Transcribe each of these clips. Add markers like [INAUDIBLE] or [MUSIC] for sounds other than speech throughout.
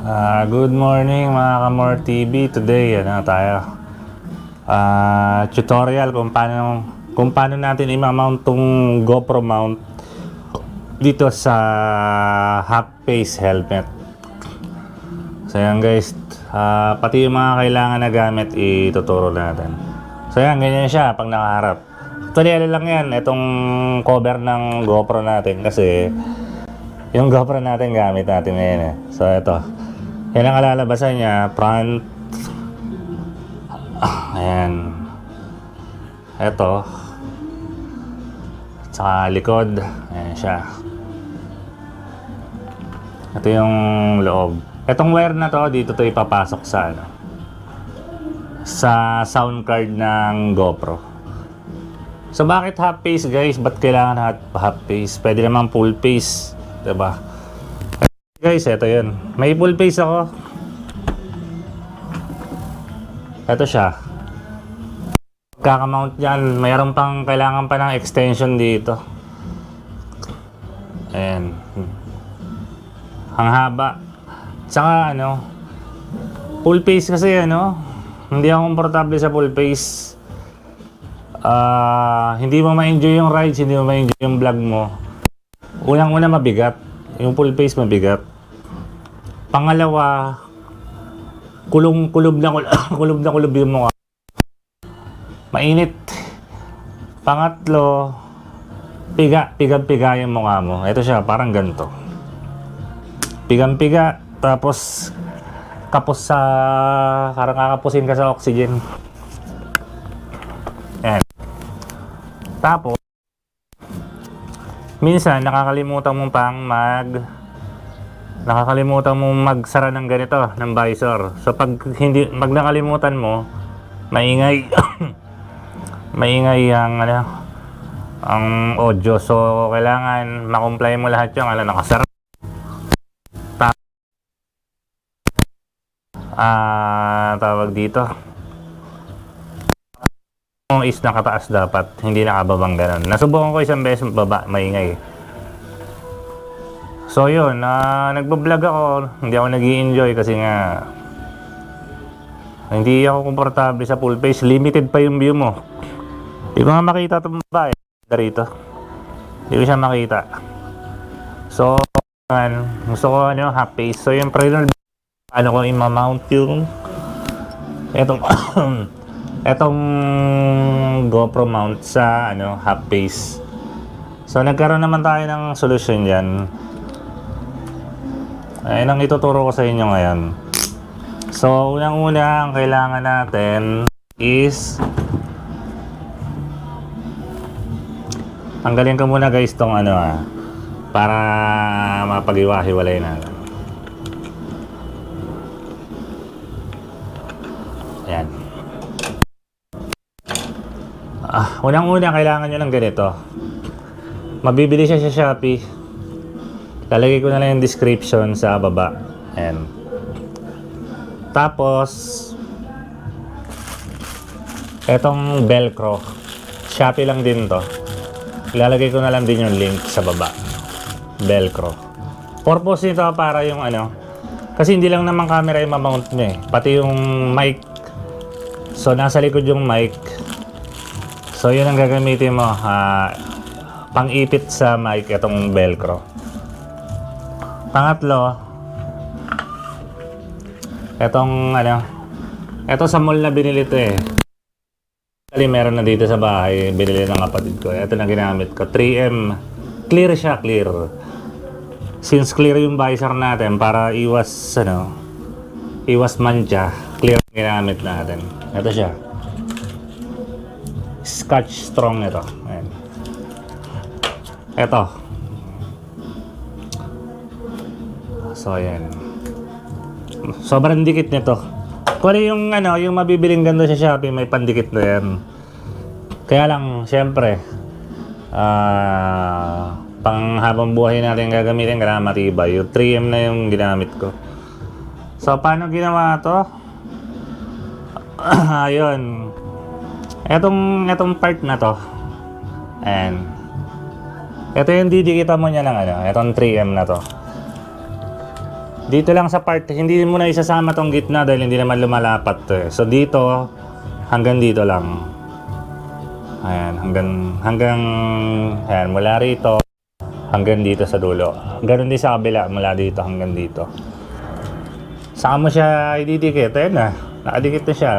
Ah, good morning mga Kamor TV. Today, ano tayo? Ah, tutorial kung paano kung paano natin i-mount tong GoPro mount dito sa half face helmet. So yan guys, Ah, pati yung mga kailangan na gamit ituturo natin. So yan, ganyan siya pag nakaharap. Actually, ano lang yan, itong cover ng GoPro natin kasi yung GoPro natin gamit natin ngayon eh. So ito, yan ang kalalabasan niya, front, ayan, ito, tsaka likod, ayan siya. Ito yung loob. Itong wire na to, dito to ipapasok sa ano, sa sound card ng GoPro. So bakit half face guys? Ba't kailangan half face? Pwede naman full face, 'di ba? Guys, ito 'yun. May full face ako. Ito siya. Kakamount yan. Mayroon pang kailangan pa ng extension dito. Ayan. Ang haba. Tsaka ano, full face kasi ano, hindi ako komportable sa full face. Ah, hindi mo ma-enjoy yung rides, hindi mo ma-enjoy yung vlog mo. Unang-una mabigat. Yung full face mabigat. Pangalawa, kulong kulob na [COUGHS] kulob, na kulob yung mukha. Mainit. Pangatlo, piga, piga-piga yung mukha mo. Ito siya, parang ganito. Pigang-piga, tapos kapos sa, parang kakapusin ka sa oxygen. Yan. Tapos, minsan nakakalimutan mo pang mag nakakalimutan mo magsara ng ganito, ng visor. So pag hindi pag nakalimutan mo, maingay [COUGHS] maingay ang ano ang audio. So kailangan makomply mo lahat 'yung ano nakasara. Ah, tawag dito. Yung is nakataas dapat, hindi nakababang ganun. Nasubukan ko isang beses baba, maingay. So yun, na nagbablog ako, hindi ako nag enjoy kasi nga hindi ako komportable sa full face. Limited pa yung view mo. Hindi ko nga makita itong babae rito. Hindi ko siya makita. So, man, gusto ko ano, half face. So yung pre ano ko i-mount yung etong [COUGHS] etong GoPro mount sa ano half face. So nagkaroon naman tayo ng solution diyan. Ayun ang ituturo ko sa inyo ngayon. So, unang-una ang kailangan natin is tanggalin ko muna guys tong ano ah para mapag-iwahiwalay natin. Ah, unang-una kailangan nyo ng ganito. Mabibili siya sa Shopee. Lalagay ko na lang yung description sa baba. Ayan. Tapos, etong Velcro. Shopee lang din to. Ilalagay ko na lang din yung link sa baba. Velcro. Purpose nito para yung ano, kasi hindi lang naman camera yung mamount mo eh. Pati yung mic. So, nasa likod yung mic. So, yun ang gagamitin mo. ah, pang-ipit sa mic itong Velcro. Pangatlo, etong ano, eto sa mall na binili to eh. Actually, meron na dito sa bahay, binili ng kapatid ko. Ito na ginamit ko, 3M. Clear siya, clear. Since clear yung visor natin, para iwas, ano, iwas mancha, clear ginamit natin. Ito siya. Scotch strong ito. Ayan. Ito. So, ayan. Sobrang dikit nito. Kung ano yung, ano, yung mabibiling ganda sa Shopee, may pandikit na yan. Kaya lang, syempre, ah, pang habang buhay natin gagamitin, kailangan matibay. Yung 3M na yung ginamit ko. So, paano ginawa to? [CLEARS THROAT] Ayun. Etong, etong part na to. Ayan. Ito yung didikitan mo niya ng ano, etong 3M na to. Dito lang sa part, hindi mo na isasama tong gitna dahil hindi naman lumalapat to eh. So dito, hanggang dito lang. Ayan, hanggang, hanggang, ayan, mula rito, hanggang dito sa dulo. Ganon din sa kabila, mula dito hanggang dito. Saan mo siya ididikit? Ayan na, nakadikit na siya.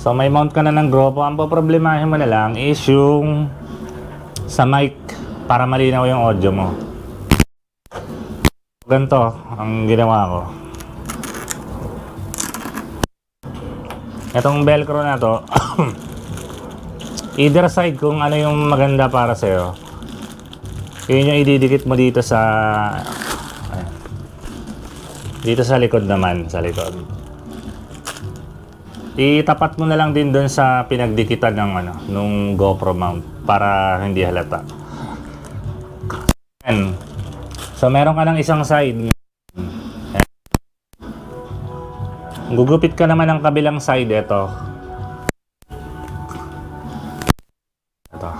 So may mount ka na ng GoPro. Ang poproblemahin mo na lang is yung sa mic para malinaw yung audio mo. Ganito ang ginawa ko. Itong velcro na to, [COUGHS] either side kung ano yung maganda para sa'yo. Yun yung ididikit mo dito sa dito sa likod naman, sa likod. Itapat mo na lang din doon sa pinagdikitan ng ano, nung GoPro mount para hindi halata. Ayan. So meron ka ng isang side. Ayan. Gugupit ka naman ng kabilang side ito. Ito.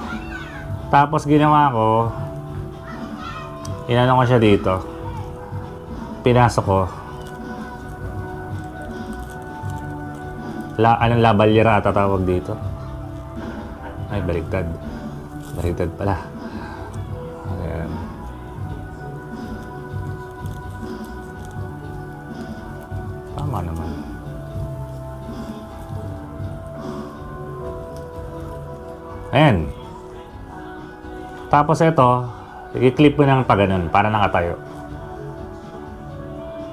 Tapos ginawa ko, inano ko siya dito. Pinasok ko. La, anong labalyera ata tawag dito? Ay, baligtad. Baligtad pala. Ayan. Tama naman. Ayan. Tapos ito, i-clip mo ng paganon para nakatayo.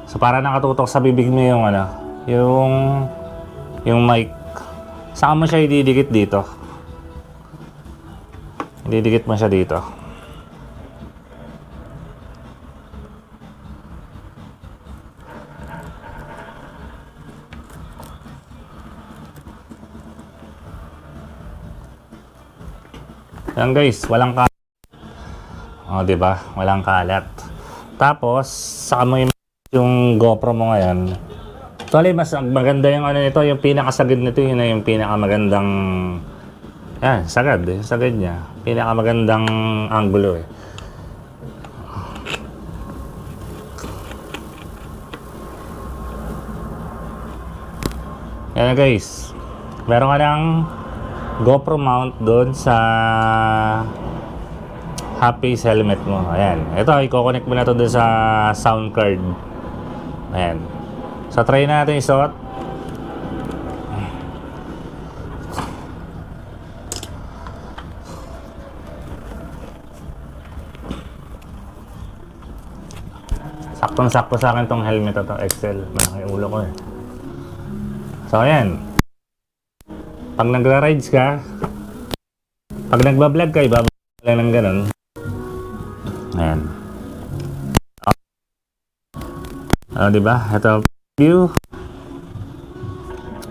So para nakatutok sa bibig mo yung ano, yung yung mic. Saan mo siya ididikit dito? Ididikit mo siya dito. Yan guys, walang kalat. O, di ba? Walang kalat. Tapos, saka mo yung GoPro mo ngayon. Actually, mas maganda yung ano nito, yung pinakasagad nito, yun na yung pinakamagandang yan, sagad eh, sagad niya. Pinakamagandang angulo eh. Yan na guys. Meron ka ng GoPro mount doon sa face helmet mo. Ayan. Ito, i-connect mo na to doon sa sound card. Ayan. So, try natin isuot. Saktong-sakto sa akin tong helmet to, Excel. Malaki ulo ko eh. So, ayan. Pag nagra-rides ka, pag nagbablog ka, ibababa lang ng ganun. Ayan. Ano, di ba? Ito, view.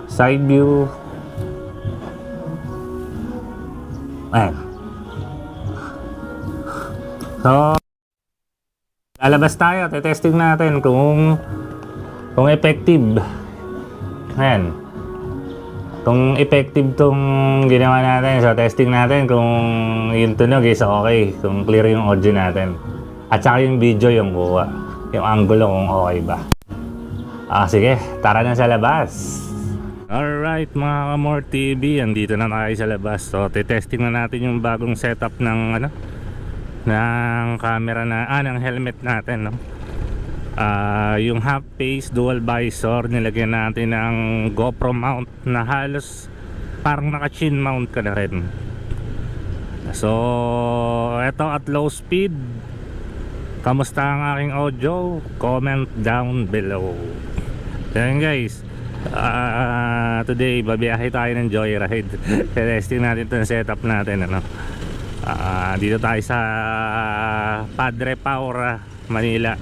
Side view. Ayan. So, lalabas tayo. Testing natin kung kung effective. Ayan. Kung effective tong ginawa natin, so testing natin kung yung tunog is okay, kung clear yung audio natin. At saka yung video yung kuha, yung angulo kung okay ba. Ah, sige, tara na sa labas. Alright mga Kamor TV, andito na tayo sa labas. So, testing na natin yung bagong setup ng ano, ng camera na, ah, ng helmet natin, no? Ah, yung half face dual visor nilagyan natin ng GoPro mount na halos parang naka chin mount ka na rin so eto at low speed kamusta ang aking audio comment down below yan guys. Ah, today babiyahe tayo ng joyride. [LAUGHS] Testing natin itong setup natin ano. Ah, dito tayo sa Padre Paura Manila.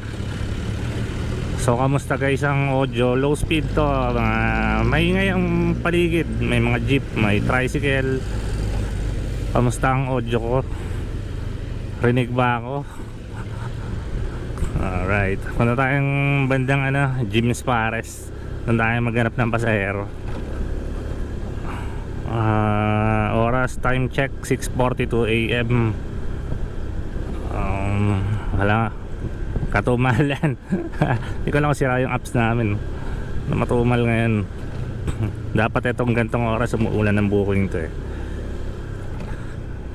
So kamusta guys ang audio? Low speed to uh, Maingay ang paligid. May mga jeep, may tricycle. Kamusta ang audio ko? Rinig ba ako Alright Punta tayong bandang ano James Pares Doon tayo maghanap ng pasahero uh, Oras time check 6.42 am um, Wala Katumalan. [LAUGHS] Hindi ko lang sira yung apps namin. Na matumal ngayon. Dapat itong gantong oras umuulan ng booking to eh.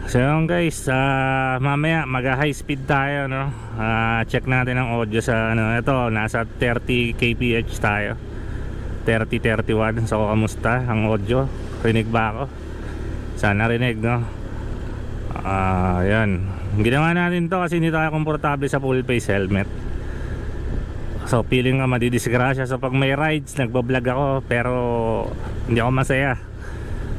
So yun guys, ah, mamaya mag high speed tayo no. Ah, check natin ang audio sa ano, ito nasa 30 kph tayo. 30-31 So kamusta ang audio? Rinig ba ako? Sana rinig no Ah, yan Ginawa natin to kasi hindi tayo komportable sa full face helmet So feeling nga madidisgrasya So pag may rides nagbablog ako Pero hindi ako masaya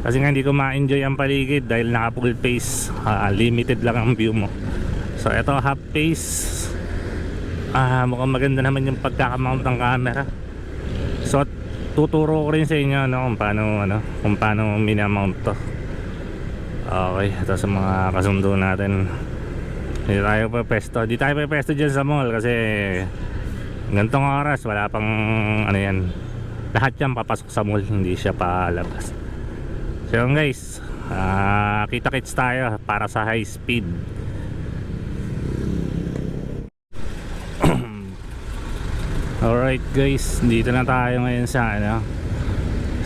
Kasi nga hindi ko ma-enjoy ang paligid Dahil naka full face Ah, Limited lang ang view mo So ito half face Ah, mukhang maganda naman yung pagkakamount ng camera So tuturo ko rin sa inyo no, kung paano ano, kung paano minamount to. Okay, ito sa mga kasundo natin. Hindi tayo pa pesto. Di tayo pa pesto dyan sa mall kasi gantong oras wala pang ano yan. Lahat yan papasok sa mall, hindi siya palabas. So yun guys, ah, kita-kits tayo para sa high speed. [CLEARS THROAT] Alright guys, dito na tayo ngayon sa ano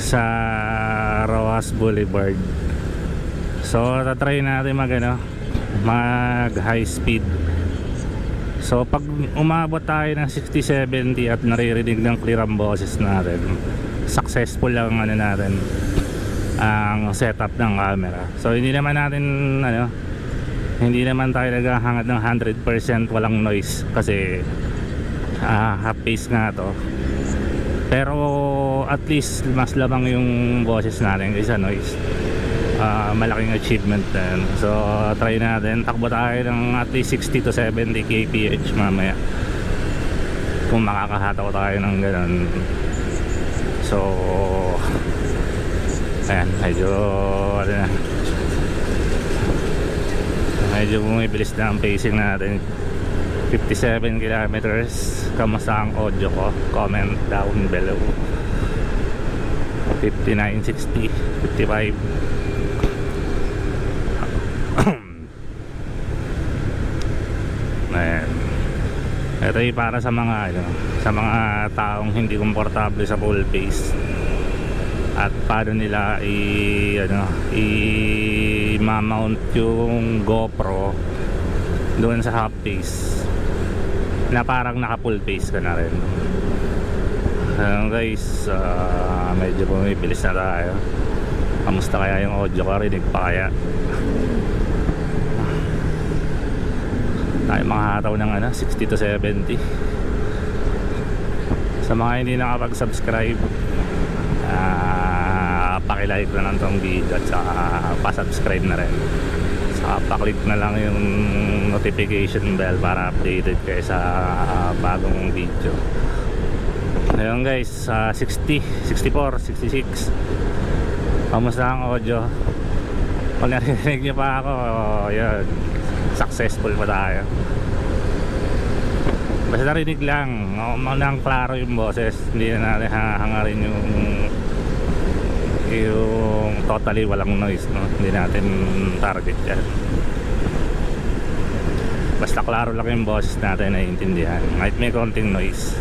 sa Rojas Boulevard. So, tatry natin mag ano, mag high speed. So, pag umabot tayo ng 60-70 at naririnig ng clear ang boses natin, successful lang ano natin ang setup ng camera. So, hindi naman natin ano, hindi naman tayo naghahangad ng 100% walang noise kasi ah, half pace nga to. Pero at least mas labang yung boses natin kaysa noise. Ah, malaking achievement din so try natin. Takbo tayo ng at least 60 to 70 kph mamaya. Kung makakahataw tayo ng ganun. So ayan medyo ano na. Medyo bumibilis na ang pacing natin. 57 kilometers. Kamusta ang audio ko? Comment down below. 59, 60, 55 Ayan. Ito ay para sa mga ano, sa mga taong hindi komportable sa full face at paano nila i ano i mount yung GoPro doon sa half face. Na parang naka full face ka na rin. Ayan guys ah, medyo bumibilis na tayo. Kamusta kaya yung audio ko? Rinig pa kaya? Tayo makahataw ng ano, 60 to 70 sa mga hindi nakapag-subscribe pakilike na lang tong video at saka pa-subscribe na rin. Saka pa-click na lang yung notification bell para updated kayo sa ah, bagong video. Ayun guys ah, 60, 64, 66 kamusta ang audio? Kung narinig nyo pa ako yun successful pa tayo. Basta narinig lang nang klaro yung boses. Hindi na natin hahangarin yung yung totally walang noise no? hindi natin target yan. Basta klaro lang yung boses natin naiintindihan. Kahit may konting noise.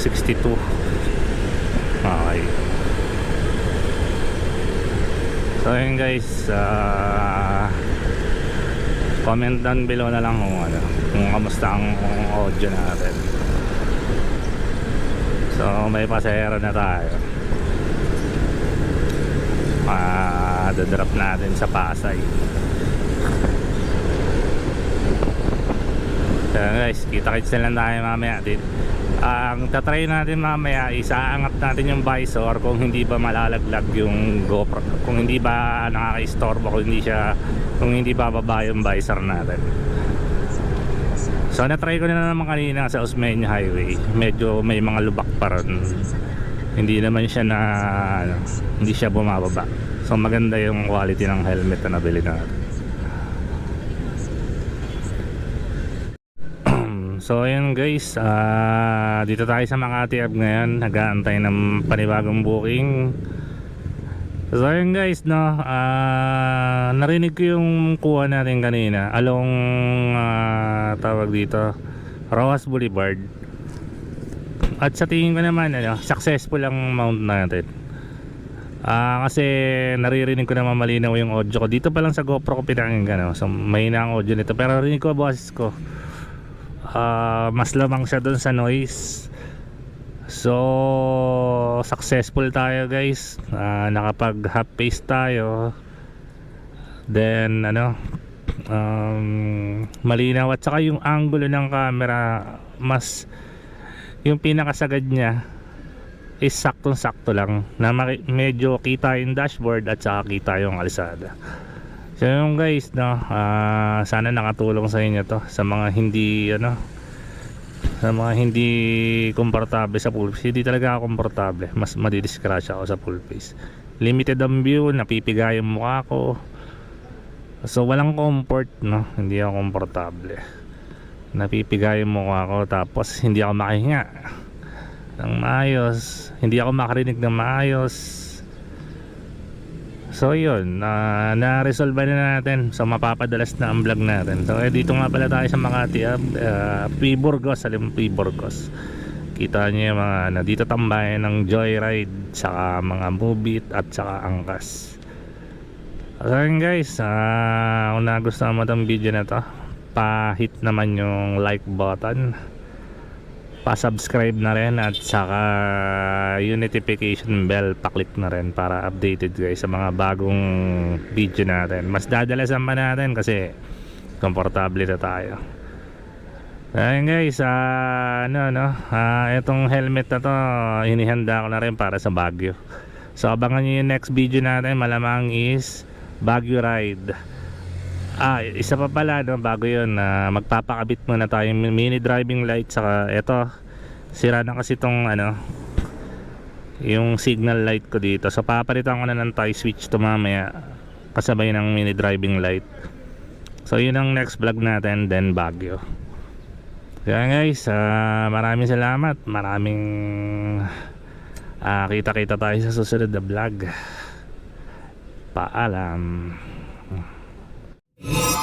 62 okay. So yun guys ah comment down below na lang kung ano kung kamusta ang audio natin. So may pasahero na tayo ah drop natin sa Pasay. So guys kita kits na lang tayo mamaya. Din ang tatry natin mamaya isaangat natin yung visor kung hindi ba malalaglag yung GoPro kung hindi ba nakaka-istorbo kung hindi siya kung hindi bababa yung visor natin. So na-try ko na naman kanina sa Osmeña Highway. Medyo may mga lubak pa ron hindi naman siya na ano, hindi siya bumababa so maganda yung quality ng helmet na nabili natin [CLEARS THROAT] So ayun guys, ah, dito tayo sa Makati Hub ngayon, nag-aantay ng panibagong booking. So ayun guys, no, ah, narinig ko yung kuha natin kanina, along ah, tawag dito, Rojas Boulevard. At sa tingin ko naman, ano, successful ang mount natin. Ah, kasi naririnig ko naman malinaw yung audio ko. Dito pa lang sa GoPro ko pinakinggan, no? So, mahina ang audio nito. Pero rinig ko boses ko. Ah, mas lamang siya doon sa noise. So, successful tayo guys. Ah, nakapag half pace tayo. Then, ano, um, malinaw. At saka yung angulo ng camera, mas, yung pinakasagad niya, is saktong sakto lang na medyo kita yung dashboard at saka kita yung kalsada. So yung guys no ah, sana nakatulong sa inyo to sa mga hindi ano sa mga hindi komportable sa full face. Hindi talaga ako komportable. Mas madidiscratch ako sa full face. Limited ang view napipiga yung mukha ko. So walang comfort no? Hindi ako komportable napipiga yung mukha ko tapos hindi ako makahinga. Ng maayos. Hindi ako makarinig ng maayos. So yun na na-resolve na natin. So mapapadalas na ang vlog natin. So eh, dito nga pala tayo sa Makati uh, P. Burgos alam mo P. Burgos kita niyo yung mga ano, tambayan ng joyride saka mga movie at saka angkas so guys uh, kung nagustuhan mo itong video na to pa-hit naman yung like button pa-subscribe na rin at saka yung notification bell pa-click na rin para updated guys sa mga bagong video natin. Mas dadalasan pa natin kasi komportable na tayo. Ayun guys ah, ano no ah, itong helmet na to inihanda ko na rin para sa Baguio. So abangan nyo yung next video natin malamang is Baguio ride Ah, isa pa pala no, bago 'yon na magpapakabit muna tayo ng mini driving light saka eto sira na kasi tong ano yung signal light ko dito. So papalitan ko na ng tie switch to mamaya kasabay ng mini driving light. So yun ang next vlog natin then Baguio. Kaya guys, ah, maraming salamat. Maraming ah, kita-kita tayo sa susunod na vlog. Paalam. Yeah.